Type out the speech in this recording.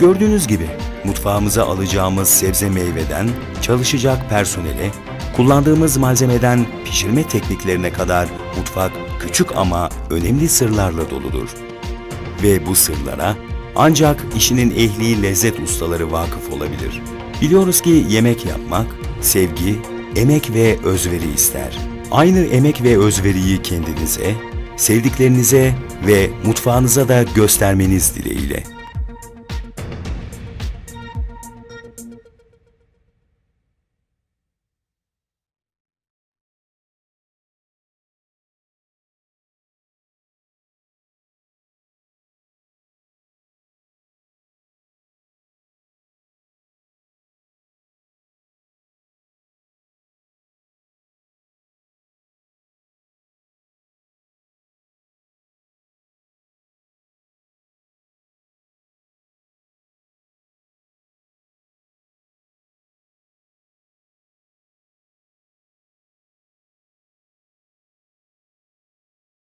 Gördüğünüz gibi mutfağımıza alacağımız sebze meyveden çalışacak personele, kullandığımız malzemeden pişirme tekniklerine kadar mutfak küçük ama önemli sırlarla doludur. Ve bu sırlara ancak işinin ehli lezzet ustaları vakıf olabilir. Biliyoruz ki yemek yapmak, sevgi, emek ve özveri ister. Aynı emek ve özveriyi kendinize, sevdiklerinize ve mutfağınıza da göstermeniz dileğiyle.